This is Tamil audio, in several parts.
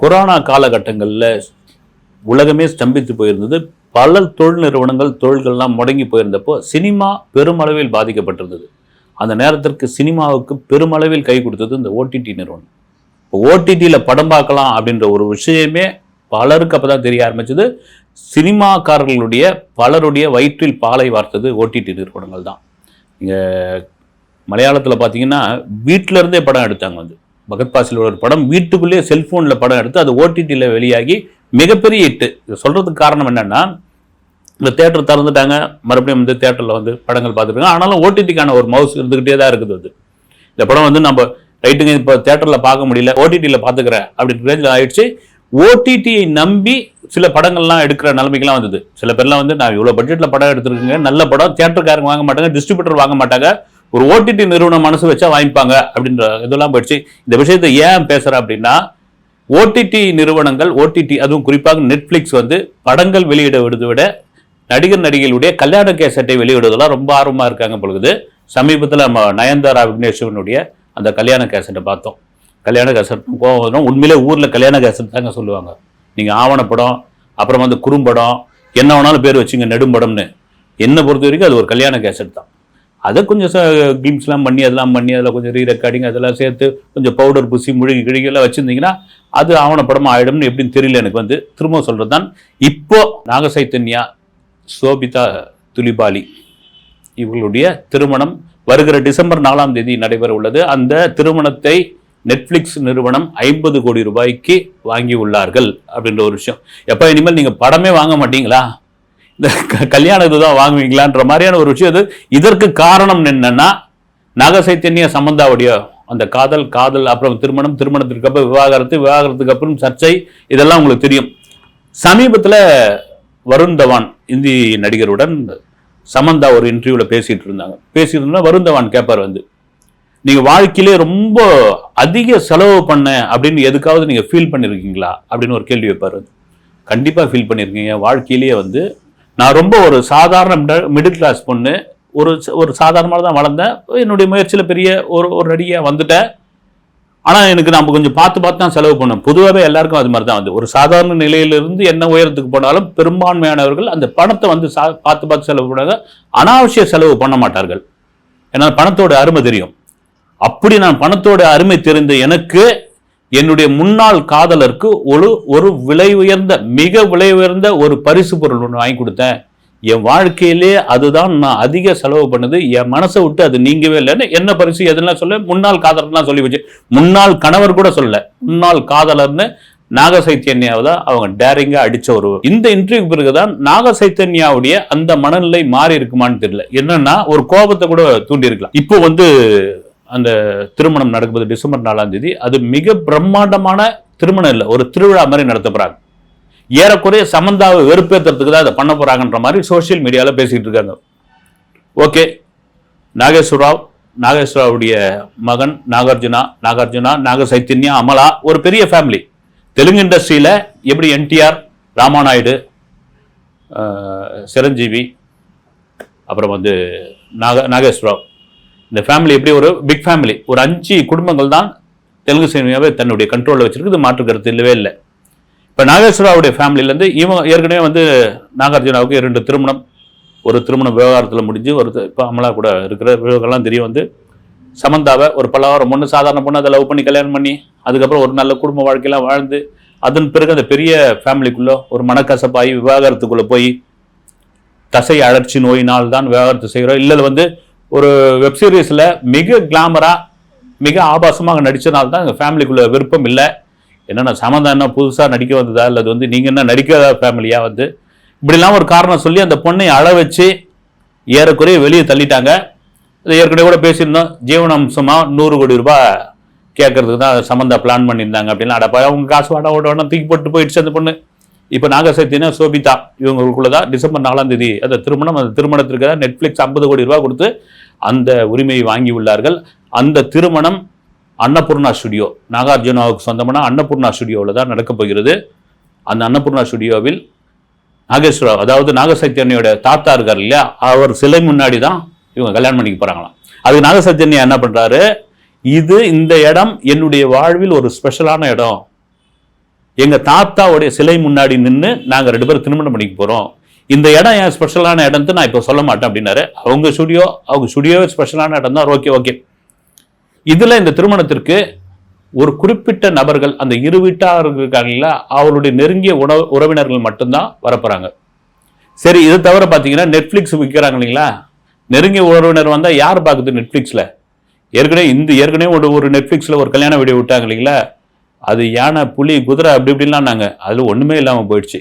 கொரோனா காலகட்டங்களில் உலகமே ஸ்தம்பித்து போயிருந்தது. பல தொழில் நிறுவனங்கள் தொழில்கள்லாம் முடங்கி போயிருந்தப்போ சினிமா பெருமளவில் பாதிக்கப்பட்டிருந்தது. அந்த நேரத்திற்கு சினிமாவுக்கு பெருமளவில் கை கொடுத்தது இந்த ஓடிடி நிறுவனம். இப்போ ஓடிடியில் படம் பார்க்கலாம் அப்படின்ற ஒரு விஷயமே பலருக்கு அப்போ தான் தெரிய ஆரம்பிச்சது. சினிமாக்காரர்களுடைய பலருடைய வயிற்றில் பாலை வார்த்தது ஓடிடி நிறுவனங்கள் தான். இங்கே மலையாளத்தில் பார்த்தீங்கன்னா வீட்டில இருந்தே படம் எடுத்தாங்க வந்து. பகத் பாசில் ஒரு படம் வீட்டுக்குள்ளேயே செல்ஃபோனில் படம் எடுத்து அது ஓடிடியில் வெளியாகி மிகப்பெரிய இட்டு இது சொல்கிறதுக்கு காரணம் என்னென்னா இந்த தேட்டர் திறந்துட்டாங்க. மறுபடியும் வந்து தேட்டரில் வந்து படங்கள் பார்த்துருக்காங்க ஆனாலும் ஓடிடிக்கான ஒரு மவுஸ் இருந்துக்கிட்டே தான் இருக்குது அது. இந்த படம் வந்து நம்ம ரைட்டுங்க இப்போ தேட்டரில் பார்க்க முடியல. ஓடிடியில் பார்த்துக்கிறேன் அப்படின்ற ரேஞ்சில் ஆயிடுச்சு. ஓடிடியை நம்பி சில படங்கள்லாம் எடுக்கிற நிலைமைக்கெல்லாம் வந்தது. சில பேர்லாம் வந்து நான் இவ்வளோ பட்ஜெட்டில் படம் எடுத்துருக்கேங்க. நல்ல படம். தேட்டருக்காரங்க வாங்க மாட்டாங்க. டிஸ்ட்ரிபியூட்டர் வாங்க மாட்டாங்க. ஒரு ஓடிடி நிறுவனம் மனசு வச்சா வாங்கிப்பாங்க அப்படின்ற இதெல்லாம் போயிடுச்சு. இந்த விஷயத்தை ஏன் பேசுகிறேன் அப்படின்னா ஓடிடி நிறுவனங்கள் ஓடிடி அதுவும் குறிப்பாக நெட்ஃப்ளிக்ஸ் வந்து படங்கள் வெளியிட விடுவதை விட நடிகர் நடிகைகளுடைய கல்யாண கேசட்டை வெளியிடுவதெல்லாம் ரொம்ப ஆர்வமாக இருக்காங்க பொழுது சமீபத்தில் நம்ம நயன்தாரா விக்னேஸ்வரனுடைய அந்த கல்யாண கேசட்டை பார்த்தோம். கல்யாண கேசட் கோவம் உண்மையிலே ஊரில் கல்யாண கேசட் தாங்க சொல்லுவாங்க. நீங்கள் ஆவணப்படம் அப்புறம் வந்து குறும்படம் என்ன வேணாலும் பேர் வச்சுங்க நெடும்படம்னு. என்னை பொறுத்த வரைக்கும் அது ஒரு கல்யாண கேசட் தான். அதை கொஞ்சம் கிளிம்ஸ்லாம் பண்ணி அதெல்லாம் பண்ணி அதில் கொஞ்சம் ரீ ரெக்கார்டிங் அதெல்லாம் சேர்த்து கொஞ்சம் பவுடர் பூசி முழுகி கிழிகெல்லாம் வச்சுருந்தீங்கன்னா அது ஆவணப்படமாக ஆகிடும்னு எப்படின்னு தெரியல எனக்கு வந்து. திரும்ப சொல்கிறது தான் இப்போ நாகசைத்தன்யா சோபிதா துலிபாலி இவர்களுடைய திருமணம் வருகிற டிசம்பர் நாலாம் தேதி நடைபெற உள்ளது. அந்த திருமணத்தை நெட்ஃப்ளிக்ஸ் நிறுவனம் ஐம்பது கோடி ரூபாய்க்கு வாங்கி உள்ளார்கள் அப்படின்ற ஒரு விஷயம். எப்போ இனிமேல் நீங்கள் படமே வாங்க மாட்டீங்களா? இந்த க- கல்யாண இதுதான் வாங்குவீங்களான்ற மாதிரியான ஒரு விஷயம் இது. இதற்கு காரணம் என்னன்னா நாகசைத்தன்ய சம்பந்தாவுடைய அந்த காதல் காதல் அப்புறம் திருமணம் திருமணத்திற்கு அப்புறம் விவாகரத்து விவாகரத்துக்கு அப்புறம் சர்ச்சை இதெல்லாம் உங்களுக்கு தெரியும். சமீபத்தில் வருண் தவான் இந்தி நடிகருடன் சமந்தா ஒரு இன்டர்வியூவில் பேசிகிட்டு இருந்தாங்க. பேசிட்டு இருந்தா வருண் தவான் கேட்பார் வந்து நீங்கள் வாழ்க்கையிலே ரொம்ப அதிக செலவு பண்ண அப்படின்னு எதுக்காவது நீங்கள் ஃபீல் பண்ணியிருக்கீங்களா அப்படின்னு ஒரு கேள்வி வைப்பார் வந்து. கண்டிப்பாக ஃபீல் பண்ணியிருக்கீங்க வாழ்க்கையிலேயே வந்து நான் ரொம்ப ஒரு சாதாரண மிடில் கிளாஸ் பொண்ணு. ஒரு ஒரு சாதாரணமாக தான் வளர்ந்தேன். என்னுடைய முயற்சியில் பெரிய ஒரு ஒரு நடிகையாக வந்துட்டேன். ஆனால் எனக்கு நம்ம கொஞ்சம் பார்த்து பார்த்து தான் செலவு பண்ணோம். பொதுவாகவே எல்லாருக்கும் அது மாதிரி தான் வந்து. ஒரு சாதாரண நிலையிலிருந்து என்ன உயரத்துக்கு போனாலும் பெரும்பான்மையானவர்கள் அந்த பணத்தை வந்து சா பார்த்து பார்த்து செலவு பண்ணாங்க அனாவசிய செலவு பண்ண மாட்டார்கள். ஏன்னா பணத்தோட அருமை தெரியும். அப்படி நான் பணத்தோட அருமை தெரிந்த எனக்கு என்னுடைய முன்னாள் காதலருக்கு ஒரு ஒரு விலை உயர்ந்த மிக விலை உயர்ந்த ஒரு பரிசு பொருள் ஒன்று வாங்கி கொடுத்தேன். என் வாழ்க்கையிலே அதுதான் நான் அதிக செலவு பண்ணுது. என் மனசை விட்டு அது நீங்கவே இல்லைன்னு என்ன பரிசு எதுலாம் சொல்ல. முன்னாள் காதலர்லாம் சொல்லி வச்சு முன்னாள் கணவர் கூட சொல்ல முன்னாள் காதலர்னு நாக சைத்தன்யாவை தான் அவங்க டேரிங்காக அடித்த ஒரு இந்த இன்டர்வியூ பிறகுதான் நாக சைத்தன்யாவுடைய அந்த மனநிலை மாறி இருக்குமான்னு தெரியல. என்னன்னா ஒரு கோபத்தை கூட தூண்டியிருக்கலாம். இப்போ வந்து அந்த திருமணம் நடக்குது டிசம்பர் நாலாம் தேதி அது மிக பிரம்மாண்டமான திருமணம் இல்லை ஒரு திருவிழா மாதிரி நடத்த போகிறாங்க ஏறக்குறைய சமந்தாவை வெறுப்பேற்றுறதுக்கு தான் அதை பண்ண போகிறாங்கன்ற மாதிரி சோஷியல் மீடியாவில் பேசிக்கிட்டு இருக்காங்க. ஓகே நாகேஸ்வரராவ் நாகேஸ்வராவுடைய மகன் நாகார்ஜுனா நாகார்ஜுனா நாக சைத்தன்யா அமலா ஒரு பெரிய ஃபேமிலி தெலுங்கு இண்டஸ்ட்ரியில் எப்படி என்டிஆர் ராமாநாயுடு சிரஞ்சீவி அப்புறம் வந்து நாக நாகேஸ்வரராவ். இந்த ஃபேமிலி எப்படி ஒரு பிக் ஃபேமிலி ஒரு அஞ்சு குடும்பங்கள் தான் தெலுங்கு சினிமாவை தன்னுடைய கண்ட்ரோலில் வச்சிருக்கு. மாற்று கருத்து இல்லவே இல்லை. இப்போ நாகேஸ்வராவுடைய ஃபேமிலியிலேருந்து இவன் ஏற்கனவே வந்து நாகார்ஜுனாவுக்கு இரண்டு திருமணம் ஒரு திருமணம் விவகாரத்தில் முடிஞ்சு ஒரு இப்போ அமலா கூட இருக்கிற விவகாரம்லாம் தெரியும் வந்து சமந்தாவை ஒரு பல்லாயிரம் பொண்ணு சாதாரண பொண்ணு அதை லவ் பண்ணி கல்யாணம் பண்ணி அதுக்கப்புறம் ஒரு நல்ல குடும்ப வாழ்க்கையெல்லாம் வாழ்ந்து அதன் பிறகு அந்த பெரிய ஃபேமிலிக்குள்ளே ஒரு மனக்கசப்பாகி விவாகரத்துக்குள்ளே போய் தசை அழற்சி நோயினால் தான் விவாகரத்து செய்கிறோம். இல்லை வந்து ஒரு வெப் சீரிஸில் மிக கிளாமராக மிக ஆபாசமாக நடிச்சனால தான் எங்கள் ஃபேமிலிக்குள்ளே விருப்பம் இல்லை. என்னென்ன சமந்தா என்ன புதுசாக நடிக்க வந்ததா? இல்லை அது வந்து நீங்கள் என்ன நடிக்காத ஃபேமிலியாக வந்து? இப்படிலாம் ஒரு காரணம் சொல்லி அந்த பொண்ணை அழ வச்சு ஏறக்குறைய வெளியே தள்ளிட்டாங்க. இது ஏற்கனவே கூட பேசியிருந்தோம். ஜீவனாம்சமாக நூறு கோடி ரூபாய் கேட்கறதுக்கு தான் சம்மந்தா பிளான் பண்ணியிருந்தாங்க அப்படின்னா அடப்பா அவங்க காசு வாடா ஓட வேணாம் தூக்கி போட்டு போயிடுச்சு அந்த பொண்ணு. இப்போ நாகசக்தினா சோபிதா. இவங்களுக்குள்ள தான் டிசம்பர் நாலாம் தேதி. அந்த திருமணம் அந்த திருமணத்திற்கு தான் நெட்ஃப்ளிக்ஸ் ஐம்பது கோடி ரூபா கொடுத்து அந்த உரிமையை வாங்கி உள்ளார்கள் அந்த திருமணம் அன்னபூர்ணா ஸ்டுடியோ. நாகார்ஜுனாவுக்கு சொந்தமான அன்னபூர்ணா ஸ்டுடியோவில் தான் நடக்கப் போகிறது. அந்த அன்னபூர்ணா ஸ்டுடியோவில் நாகேஸ்வரா அதாவது நாகசைத்தன்யோட தாத்தா இருக்கார் இல்லையா? அவர் சிலை முன்னாடி தான் இவங்க கல்யாணம் பண்ணிக்க போகிறாங்களாம் அதுக்கு நாகசைத்தன்யா என்ன பண்ணுறாரு இது இந்த இடம் என்னுடைய வாழ்வில் ஒரு ஸ்பெஷலான இடம். எங்கள் தாத்தாவுடைய சிலை முன்னாடி நின்று நாங்கள் ரெண்டு பேரும் திருமணம் பண்ணிக்க போகிறோம் இந்த இடம் ஏன் ஸ்பெஷலான இடம்னு நான் இப்போ சொல்ல மாட்டேன் அப்படின்னாரு. அவங்க ஸ்டுடியோ அவங்க ஸ்டுடியோவே ஸ்பெஷலான இடம் தான். ஓகே ஓகே இதில் இந்த திருமணத்திற்கு ஒரு குறிப்பிட்ட நபர்கள் அந்த இரு வீட்டார்கள் இருக்காங்கல்ல அவருடைய நெருங்கிய உணவு உறவினர்கள் மட்டும்தான் வரப்போகிறாங்க சரி இது தவிர பார்த்தீங்கன்னா நெட்ஃப்ளிக்ஸ் விற்கிறாங்க இல்லைங்களா? நெருங்கிய உறவினர் வந்தால் யார் பார்க்குது நெட்ஃப்ளிக்ஸில் ஏற்கனவே இந்த ஏற்கனவே ஒரு ஒரு நெட்ஃப்ளிக்ஸில் ஒரு கல்யாண வீடியோ விட்டாங்க இல்லைங்களா? அது யானை புலி குதிரை அப்படி இப்படிலாம் நாங்கள் அதில் ஒன்றுமே இல்லாமல் போயிடுச்சு.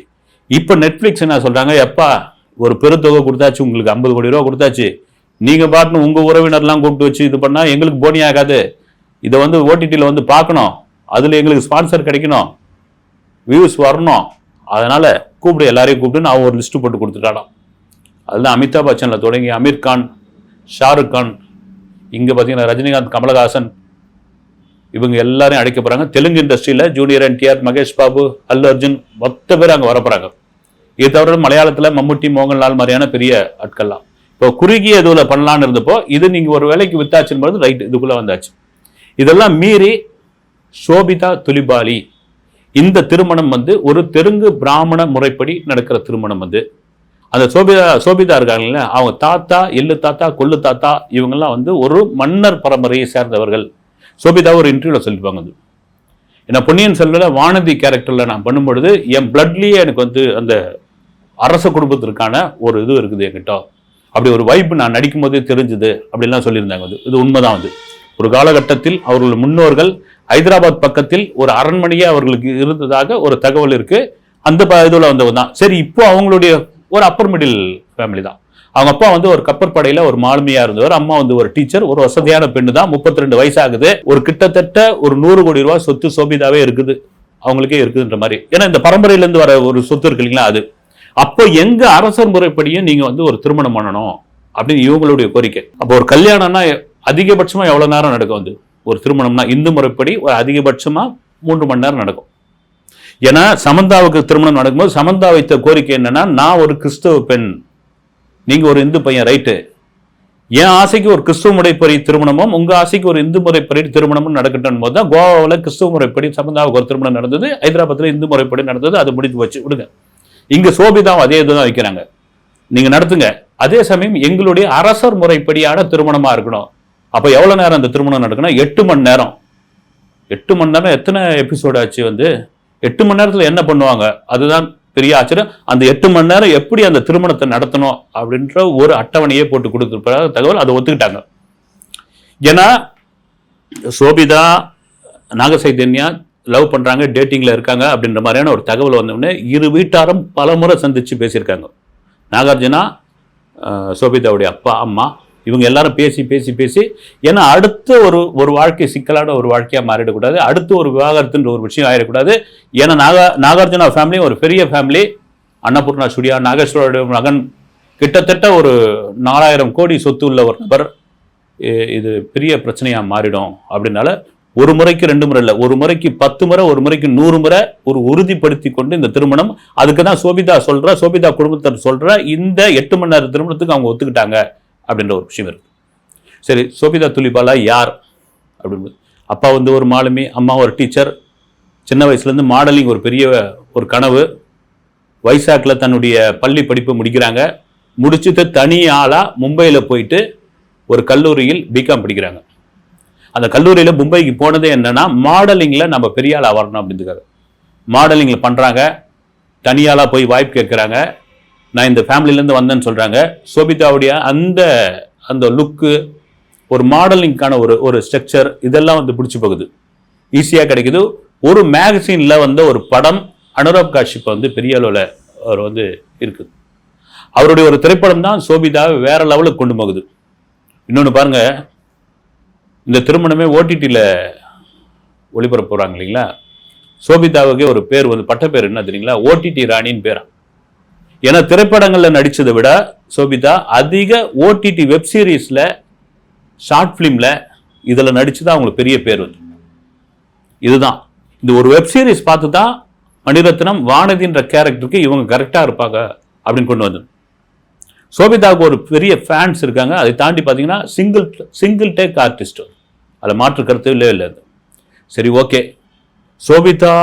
இப்போ நெட்ஃப்ளிக்ஸ் என்ன சொல்கிறாங்க எப்பா ஒரு பெருத்தொகை கொடுத்தாச்சு உங்களுக்கு ஐம்பது கோடி ரூபா கொடுத்தாச்சு. நீங்கள் பாட்டுன்னு உங்கள் உறவினர்லாம் கூப்பிட்டு வச்சு இது பண்ணால் எங்களுக்கு போனி ஆகாது. இதை வந்து ஓடிடியில் வந்து பார்க்கணும். அதில் எங்களுக்கு ஸ்பான்சர் கிடைக்கணும். வியூஸ் வரணும். அதனால் கூப்பிடு எல்லாரையும் கூப்பிட்டு அவன் ஒரு லிஸ்ட்டு போட்டு கொடுத்துட்டாடான் அதுதான் அமிதாப் பச்சனில் தொடங்கி அமீர் கான் ஷாருக் கான் இங்கே பார்த்தீங்கன்னா ரஜினிகாந்த் கமலஹாசன் இவங்க எல்லாரையும் அழைக்க போகிறாங்க தெலுங்கு இண்டஸ்ட்ரியில் ஜூனியர் என்டிஆர் மகேஷ் பாபு அல்லு அர்ஜுன் மொத்த பேர் அங்கே வரப்போகிறாங்க இது தவிர மலையாளத்தில் மம்முட்டி மோகன்லால் மாதிரியான பெரிய ஆட்கள்லாம். இப்போ குறுகிய இதுவில் பண்ணலான்னு இருந்தப்போ இது நீங்கள் ஒரு வேலைக்கு வித்தாச்சுன்னு போது ரைட் இதுக்குள்ளே வந்தாச்சு. இதெல்லாம் மீறி சோபிதா துலிபாலி இந்த திருமணம் வந்து ஒரு தெலுங்கு பிராமண முறைப்படி நடக்கிற திருமணம் வந்து. அந்த சோபிதா சோபிதா இருக்காங்கல்ல அவங்க தாத்தா எள்ளு தாத்தா கொள்ளு தாத்தா இவங்கெல்லாம் வந்து ஒரு மன்னர் பரம்பரையை சேர்ந்தவர்கள். சோபிதா ஒரு இன்டர்வியூவில் சொல்லிப்பாங்க அது. ஏன்னா பொன்னியின் செல்வனில் வானதி கேரக்டரில் நான் பண்ணும்பொழுது என் பிளட்லேயே எனக்கு வந்து அந்த அரச குடும்பத்திற்கான ஒரு இது இருக்குது என்கிட்ட. அப்படி ஒரு வைப்பு நான் நடிக்கும் போதே தெரிஞ்சுது அப்படிலாம் சொல்லியிருந்தாங்க அது. இது உண்மைதான் வந்து ஒரு காலகட்டத்தில் அவர்கள் முன்னோர்கள் ஹைதராபாத் பக்கத்தில் ஒரு அரண்மனையே அவர்களுக்கு இருந்ததாக ஒரு தகவல் இருக்கு. அந்த ப- வந்தவங்க தான் சரி இப்போ அவங்களுடைய ஒரு அப்பர் மிடில் ஃபேமிலி தான். அவங்க அப்பா வந்து ஒரு கப்பற்படையில ஒரு மாலுமியா இருந்தவர் அம்மா வந்து ஒரு டீச்சர் ஒரு வசதியான பெண்ணு தான் முப்பத்தி ரெண்டு வயசாகுது. ஒரு கிட்டத்தட்ட ஒரு நூறு கோடி ரூபாய் சொத்து சோபிதாவே இருக்குது. அவங்களுக்கே இருக்குதுன்ற மாதிரி. ஏன்னா இந்த பரம்பரையில இருந்து வர ஒரு சொத்து இருக்கு இல்லைங்களா அது. அப்போ எங்க அரசர் முறைப்படியும் நீங்க வந்து ஒரு திருமணம் பண்ணணும் அப்படின்னு இவங்களுடைய கோரிக்கை. அப்போ ஒரு கல்யாணம்னா அதிகபட்சமா எவ்வளவு நேரம் நடக்கும் வந்து ஒரு திருமணம்னா இந்து முறைப்படி ஒரு அதிகபட்சமா மூன்று மணி நேரம் நடக்கும். ஏன்னா சமந்தாவுக்கு திருமணம் நடக்கும்போது சமந்தா வைத்த கோரிக்கை என்னன்னா நான் ஒரு கிறிஸ்தவ பெண். நீங்கள் ஒரு இந்து பையன் ரைட்டு என் ஆசைக்கு ஒரு கிறிஸ்துவ முறைப்படி திருமணமும் உங்கள் ஆசைக்கு ஒரு இந்து முறைப்படி திருமணமும் நடக்கட்டும் போது தான் கோவாவில் கிறிஸ்துவ முறைப்படி சமந்தாவுக்கு ஒரு திருமணம் நடந்தது ஹைதராபாத்தில் இந்து முறைப்படி நடந்தது அது முடித்து வச்சு விடுங்க. இங்கே சோபிதாவும் அதே இதுதான் வைக்கிறாங்க. நீங்கள் நடத்துங்க. அதே சமயம் எங்களுடைய அரசர் முறைப்படியான திருமணமாக இருக்கணும். அப்போ எவ்வளோ நேரம் அந்த திருமணம் நடக்கணும்? எட்டு மணி நேரம். எட்டு மணி நேரம் எத்தனை எபிசோடு ஆச்சு வந்து? எட்டு மணி நேரத்தில் என்ன பண்ணுவாங்க? அதுதான் பெரிய ஆச்சரியம். அந்த எட்டு மணி நேரம் எப்படி அந்த திருமணத்தை நடத்தணும் அப்படின்ற ஒரு அட்டவணையே போட்டு கொடுத்துருப்பதாக தகவல் அதை ஒத்துக்கிட்டாங்க. ஏன்னா சோபிதா நாக சைதன்யா லவ் பண்ணுறாங்க டேட்டிங்கில் இருக்காங்க அப்படின்ற மாதிரியான ஒரு தகவல் வந்தோடனே இரு வீட்டாரும் பலமுறை சந்தித்து பேசியிருக்காங்க. நாகார்ஜுனா சோபிதாவுடைய அப்பா அம்மா இவங்க எல்லாரும் பேசி பேசி பேசி ஏன்னா அடுத்த ஒரு ஒரு வாழ்க்கை சிக்கலான ஒரு வாழ்க்கையாக மாறிடக்கூடாது. அடுத்து ஒரு விவாகரத்துன்ற ஒரு விஷயம் ஆயிடக்கூடாது. ஏன்னா நாகா நாகார்ஜுனா ஃபேமிலி ஒரு பெரிய ஃபேமிலி அன்னபூர்ணா சுடியா நாகேஸ்வரோட மகன் கிட்டத்தட்ட ஒரு நாலாயிரம் கோடி சொத்து உள்ள ஒரு நபர் இது பெரிய பிரச்சனையாக மாறிடும் அப்படின்னால ஒரு முறைக்கு ரெண்டு முறை இல்லை ஒரு முறைக்கு பத்து முறை ஒரு முறைக்கு நூறு முறை ஒரு உறுதிப்படுத்தி கொண்டு இந்த திருமணம். அதுக்கு தான் சோபிதா சொல்கிற சோபிதா குடும்பத்தர் சொல்கிற இந்த எட்டு மணி நேர திருமணத்துக்கு அவங்க ஒத்துக்கிட்டாங்க. அப்படின்ற ஒரு விஷயம் இருக்குது சரி சோபிதா துலிபாலா யார்? அப்படின்னு அப்பா வந்து ஒரு மாலுமி அம்மா ஒரு டீச்சர். சின்ன வயசுலேருந்து மாடலிங் ஒரு பெரிய ஒரு கனவு. வைசாக்கில் தன்னுடைய பள்ளி படிப்பை முடிக்கிறாங்க. முடிச்சுட்டு தனி ஆளாக மும்பையில் போயிட்டு ஒரு கல்லூரியில் பிகாம் படிக்கிறாங்க. அந்த கல்லூரியில் மும்பைக்கு போனதே என்னென்னா மாடலிங்கில் நம்ம பெரிய ஆளாக வரணும் அப்படின்றதுக்காக. மாடலிங்கில் பண்ணுறாங்க தனியாளாக போய் வாய்ப்பு கேட்குறாங்க. நான் இந்த ஃபேமிலியிலேருந்து வந்தேன்னு சொல்கிறாங்க சோபிதாவுடைய அந்த அந்த லுக்கு ஒரு மாடலிங்க்கான ஒரு ஒரு ஸ்ட்ரக்சர் இதெல்லாம் வந்து பிடிச்சி போகுது. ஈஸியாக கிடைக்குது. ஒரு மேகசினில் வந்த ஒரு படம் அனுராப் காஷிப் வந்து பெரிய அளவில் அவர் வந்து இருக்குது அவருடைய ஒரு திரைப்படம் தான் சோபிதாவை வேற லெவலுக்கு கொண்டு போகுது. இன்னொன்று பாருங்க. இந்த திருமணமே ஓடிடியில் ஒளிபரப்பு போகிறாங்க இல்லைங்களா? சோபிதாவுக்கே ஒரு பேர் வந்து பட்ட பேர் என்ன தெரியுங்களா? ஓடிடி ராணின்னு பேரா. ஏன்னா திரைப்படங்களில் நடித்ததை விட சோபிதா அதிக ஓடிடி வெப் சீரிஸில் ஷார்ட் ஃபிலிமில் இதில் நடிச்சு தான் அவங்களுக்கு பெரிய பேர் வந்து. இதுதான். இந்த ஒரு வெப் சீரிஸ் பார்த்து தான் மணிரத்னம் வானதின்ற கேரக்டருக்கு இவங்க கரெக்டாக இருப்பாங்க அப்படின்னு கொண்டு வந்தது. சோபிதாவுக்கு ஒரு பெரிய ஃபேன்ஸ் இருக்காங்க. அதை தாண்டி பார்த்தீங்கன்னா சிங்கிள் சிங்கிள் டேக் ஆர்டிஸ்ட் அதில் மாற்று கருத்து இல்லை இல்லை சரி ஓகே சோபிதா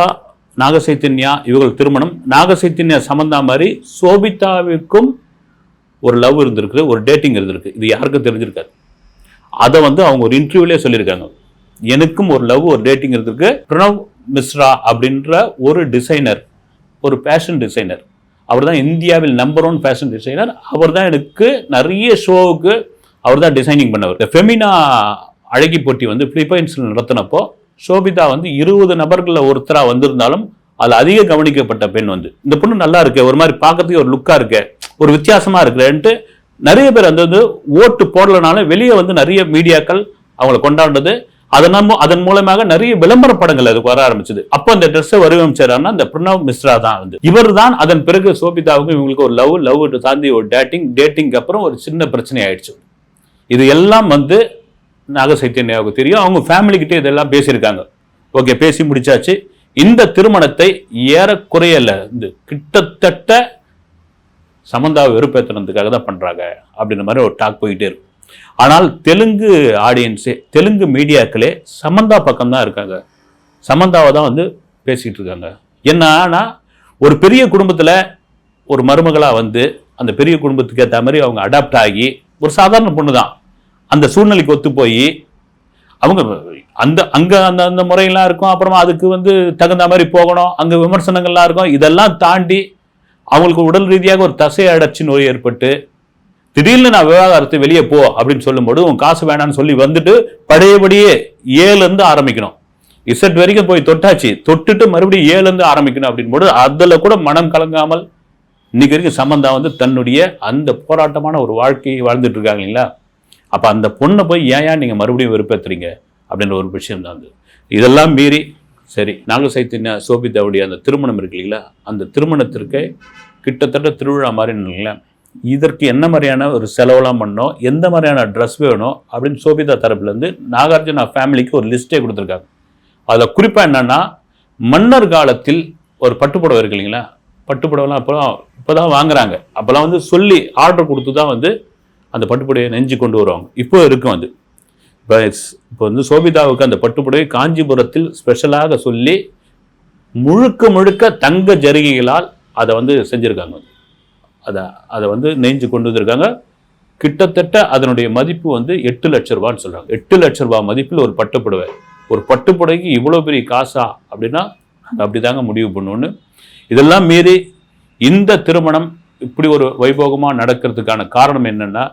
நாகசைத்தன்யா இவர்கள் திருமணம். நாகசைத்தன்யா சமந்தா மாதிரி சோபிதாவிற்கும் ஒரு லவ் இருந்திருக்கு ஒரு டேட்டிங் இருந்திருக்கு. இது யாருக்கும் தெரிஞ்சிருக்காது. அதை வந்து அவங்க ஒரு இன்டர்வியூலே சொல்லியிருக்காங்க. எனக்கும் ஒரு லவ் ஒரு டேட்டிங் இருந்திருக்கு. பிரணவ் மிஸ்ரா அப்படின்ற ஒரு டிசைனர் ஒரு ஃபேஷன் டிசைனர் அவர் தான் இந்தியாவில் நம்பர் ஒன் ஃபேஷன் டிசைனர் அவர் தான் எனக்கு நிறைய ஷோவுக்கு அவர் தான் டிசைனிங் பண்ணவர். இந்த ஃபெமினா அழகி போட்டி வந்து பிலிப்பைன்ஸில் நடத்தினப்போ சோபிதா வந்து இருபது நபர்களில் ஒருத்தராக வந்திருந்தாலும் அதில் அதிக கவனிக்கப்பட்ட பெண் வந்து இந்த பொண்ணு நல்லா இருக்கு ஒரு மாதிரி பார்க்கறதுக்கு ஒரு லுக்காக இருக்கு ஒரு வித்தியாசமாக இருக்கிறேன்ட்டு நிறைய பேர் அந்த வந்து ஓட்டு போடலனாலும் வெளியே வந்து நிறைய மீடியாக்கள் அவங்கள கொண்டாடுறது அதன் அதன் மூலமாக நிறைய விளம்பர படங்கள் அதுக்கு வர ஆரம்பிச்சது. அப்போ அந்த ட்ரெஸ்ஸை வடிவமைச்சாருன்னா அந்த பிரணவ் மிஸ்ரா தான் வந்து. இவர் தான் அதன் பிறகு சோபிதாவுக்கும் இவங்களுக்கு ஒரு லவ் லவ் தாண்டி ஒரு டேட்டிங் டேட்டிங்க்கு அப்புறம் ஒரு சின்ன பிரச்சனை ஆயிடுச்சு. இது எல்லாம் வந்து நாகசைத்தன்யாவுக்கு தெரியும். அவங்க ஃபேமிலிக்கிட்டே இதெல்லாம் பேசியிருக்காங்க. ஓகே பேசி முடிச்சாச்சு. இந்த திருமணத்தை ஏறக்குறையல இந்த கிட்டத்தட்ட சமந்தாவை வெறுப்பேற்றினதுக்காக தான் பண்ணுறாங்க அப்படின்ற மாதிரி ஒரு டாக் போயிட்டே இருக்கும். ஆனால் தெலுங்கு ஆடியன்ஸே தெலுங்கு மீடியாக்களே சமந்தா பக்கம் தான் இருக்காங்க. சமந்தாவை தான் வந்து பேசிக்கிட்டு இருக்காங்க. என்னன்னா ஒரு பெரிய குடும்பத்தில் ஒரு மருமகளாக வந்து அந்த பெரிய குடும்பத்துக்கு ஏற்ற மாதிரி அவங்க அடாப்ட் ஆகி ஒரு சாதாரண பொண்ணு தான் அந்த சூழ்நிலைக்கு ஒத்து போய் அவங்க அந்த அங்கே அந்த அந்த முறையெல்லாம் இருக்கும். அப்புறமா அதுக்கு வந்து தகுந்த மாதிரி போகணும். அங்கே விமர்சனங்கள்லாம் இருக்கும். இதெல்லாம் தாண்டி அவங்களுக்கு உடல் ரீதியாக ஒரு தசை அடைச்சி நோய் ஏற்பட்டு திடீர்னு நான் விவகாரத்தை வெளியே போ அப்படின்னு சொல்லும்போது உன் காசு வேணாம்னு சொல்லி வந்துட்டு பழையபடியே ஏழுலேருந்து ஆரம்பிக்கணும். இசட் வரைக்கும் போய் தொட்டாச்சு. தொட்டுட்டு மறுபடியும் ஏழுலேருந்து ஆரம்பிக்கணும் அப்படின்னு போது அதில் கூட மனம் கலங்காமல் இன்னைக்கு வரைக்கும் சம்பந்தம் வந்து தன்னுடைய அந்த போராட்டமான ஒரு வாழ்க்கையை வாழ்ந்துட்டு இருக்காங்க இல்லைங்களா? அப்போ அந்த பொண்ணை போய் ஏன் ஏன் நீங்கள் மறுபடியும் வெறுப்பேற்றுறீங்க அப்படின்ற ஒரு விஷயம் தான் அது. இதெல்லாம் மீறி சரி நாக சைத்தன்யா சோபிதாவுடைய அந்த திருமணம் இருக்கு இல்லைங்களா? அந்த திருமணத்திற்கு கிட்டத்தட்ட திருவிழா மாதிரி இல்லைங்களேன் இதற்கு என்ன மாதிரியான ஒரு செலவெல்லாம் பண்ணோம் எந்த மாதிரியான ட்ரெஸ் வேணும்? அப்படின்னு சோபிதா தரப்புலேருந்து நாகார்ஜுனா ஃபேமிலிக்கு ஒரு லிஸ்ட்டே கொடுத்துருக்காங்க. அதில் குறிப்பாக என்னென்னா மன்னர் காலத்தில் ஒரு பட்டுப்புடவை இருக்கு இல்லைங்களா? பட்டுப்புடவைலாம் அப்போலாம் இப்போ தான் வாங்குறாங்க. அப்போல்லாம் வந்து சொல்லி ஆர்டர் கொடுத்து தான் வந்து அந்த பட்டுப்புடையை நெஞ்சு கொண்டு வருவாங்க. இப்போ இருக்கும் அது. இப்போ இப்போ வந்து சோபிதாவுக்கு அந்த பட்டுப்புடவை காஞ்சிபுரத்தில் ஸ்பெஷலாக சொல்லி முழுக்க முழுக்க தங்க ஜருகிகளால் அதை வந்து செஞ்சுருக்காங்க. அதை அதை வந்து நெஞ்சு கொண்டு வந்திருக்காங்க. கிட்டத்தட்ட அதனுடைய மதிப்பு வந்து எட்டு லட்ச ரூபான்னு சொல்கிறாங்க எட்டு லட்ச ரூபா மதிப்பில் ஒரு பட்டுப்புடவை. ஒரு பட்டுப்புடவைக்கு இவ்வளோ பெரிய காசா அப்படின்னா அப்படி தாங்க முடிவு பண்ணுவோன்னு இதெல்லாம் மீறி இந்த திருமணம் இப்படி ஒரு வைபோகமாக நடக்கிறதுக்கான காரணம் என்னன்னா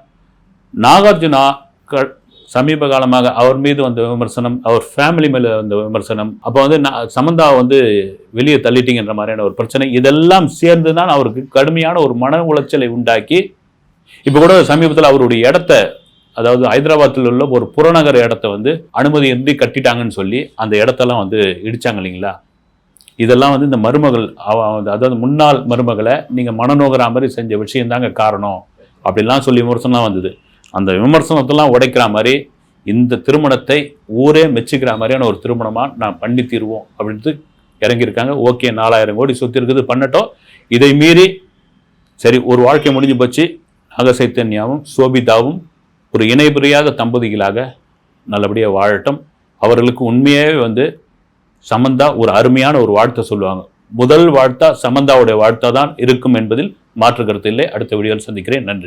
நாகார்ஜுனா க சமீப காலமாக அவர் மீது வந்த விமர்சனம் அவர் ஃபேமிலி மேலே வந்த விமர்சனம் அப்போ வந்து நான் சமந்தா வந்து வெளியே தள்ளிட்டீங்கன்ற மாதிரியான ஒரு பிரச்சனை. இதெல்லாம் சேர்ந்து தான் அவருக்கு கடுமையான ஒரு மன உளைச்சலை உண்டாக்கி இப்போ கூட சமீபத்தில் அவருடைய இடத்த அதாவது ஹைதராபாத்தில் உள்ள ஒரு புறநகர் இடத்த வந்து அனுமதி இன்றி கட்டிட்டாங்கன்னு சொல்லி அந்த இடத்தெல்லாம் வந்து இடித்தாங்க இல்லைங்களா? இதெல்லாம் வந்து இந்த மருமகள் அவ- அதாவது முன்னாள் மருமகளை நீங்கள் மனநோகிற மாதிரி செஞ்ச விஷயம்தாங்க காரணம். அப்படிலாம் சொல்லி விமர்சனம் வந்தது. அந்த விமர்சனத்தெல்லாம் உடைக்கிற மாதிரி இந்த திருமணத்தை ஊரே மெச்சுக்கிற மாதிரியான ஒரு திருமணமாக நான் பண்ணி தீருவோம் அப்படின்ட்டு இறங்கியிருக்காங்க. ஓகே நாலாயிரம் கோடி சொத்து இருக்குது பண்ணட்டும். இதை மீறி சரி ஒரு வாழ்க்கை முடிஞ்சு போச்சு. நாகசைத்தன்யாவும் சோபிதாவும் ஒரு இணைபுரியாத தம்பதிகளாக நல்லபடியாக வாழட்டும். அவர்களுக்கு உண்மையாகவே வந்து சமந்தா ஒரு அருமையான ஒரு வாழ்த்தை சொல்லுவாங்க. முதல் வாழ்த்தா சமந்தாவுடைய வாழ்த்தா தான் இருக்கும் என்பதில் மாற்று கருத்து இல்லை. அடுத்த வீடியோவில் சந்திக்கிறேன். நன்றி.